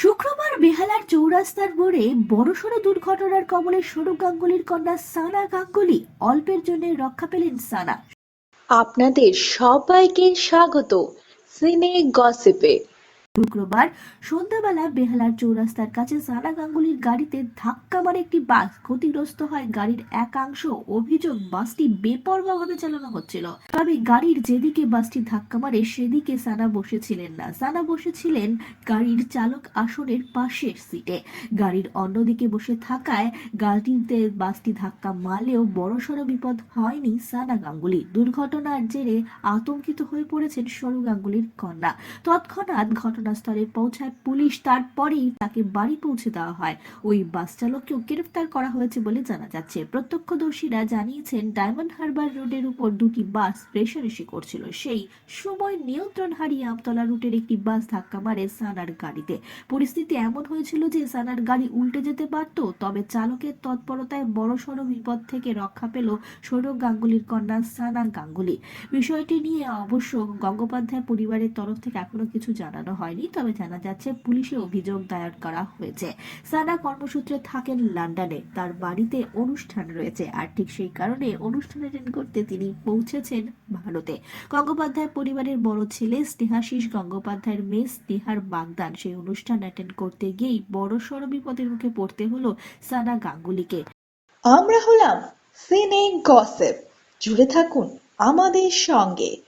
শুক্রবার বেহালার চৌরাস্তার মোড়ে বড়সড় দুর্ঘটনার কবলে সরু গাঙ্গুলির কন্যা সানা গাঙ্গুলি অল্পের জন্য রক্ষা পেলেন সানা। আপনাদের সবাইকে স্বাগত। সিনে গসিপে। শুক্রবার সন্ধ্যাবেলা বেহালার চৌরাস্তার কাছে সানা গাঙ্গুলির গাড়িতে ধাক্কা মারে একটি বাস। ক্ষতিগ্রস্ত হয় গাড়ির একাংশ। অভিযোগ, বাসটি বেপরোয়াভাবে চালানো হচ্ছিল। তবে গাড়ির যেদিকে বাসটি ধাক্কা মারে, সেদিকে সানা বসেছিলেন না। সানা বসেছিলেন গাড়ির চালক আসনের পাশের সিটে। গাড়ির অন্যদিকে বসে থাকায় গাড়িতে বাসটি ধাক্কা মারলেও বড়সড় বিপদ হয়নি সানা গাঙ্গুলি দুর্ঘটনার জেরে আতঙ্কিত হয়ে পড়েছেন সরু গাঙ্গুলির কন্যা। তৎক্ষণাৎ ঘটনাস্থলে পৌঁছায় পুলিশ। তারপরেই তাকে বাড়ি পৌঁছে দেওয়া হয়। ওই বাস চালককেও গ্রেফতার করা হয়েছে বলে জানা যাচ্ছে। প্রত্যক্ষদর্শীরা জানিয়েছেন, ডায়মন্ড হারবার রোডের উপর দুটি বাস রেশারেশি করছিল। সেই সময় নিয়ন্ত্রণ হারিয়ে আমতলা রুটের একটি বাস ধাক্কা মারে সানার গাড়িতে। পরিস্থিতি এমন হয়েছিল যে সানার গাড়ি উল্টে যেতে পারত তবে চালকের তৎপরতায় বড়সড় বিপদ থেকে রক্ষা পেল সৌরভ গাঙ্গুলির কন্যা সানা গাঙ্গুলি। বিষয়টি নিয়ে অবশ্য গঙ্গোপাধ্যায় পরিবারের তরফ থেকে এখনও কিছু জানানো হয়নি। তবে জানা যাচ্ছে পুলিশে অভিযোগ দায়ের করা হয়েছে। সানা কর্মসূত্রে থাকেন লন্ডনে। তার বাড়িতে অনুষ্ঠান রয়েছে আর ঠিক সেই কারণে অনুষ্ঠান অ্যাটেন্ড করতে তিনি পৌঁছেছেন ভারতে। গঙ্গোপাধ্যায় পরিবারের বড় ছেলে স্নেহাশিস গঙ্গোপাধ্যায়ের মেয়ে স্নেহার বাগদান। সেই অনুষ্ঠান অ্যাটেন্ড করতে গিয়েই বড় সড় বিপদের মুখে পড়তে হলো সানা গাঙ্গুলিকে। আমরা হলাম সিনে গসিপ। জুড়ে থাকুন আমাদের সঙ্গে।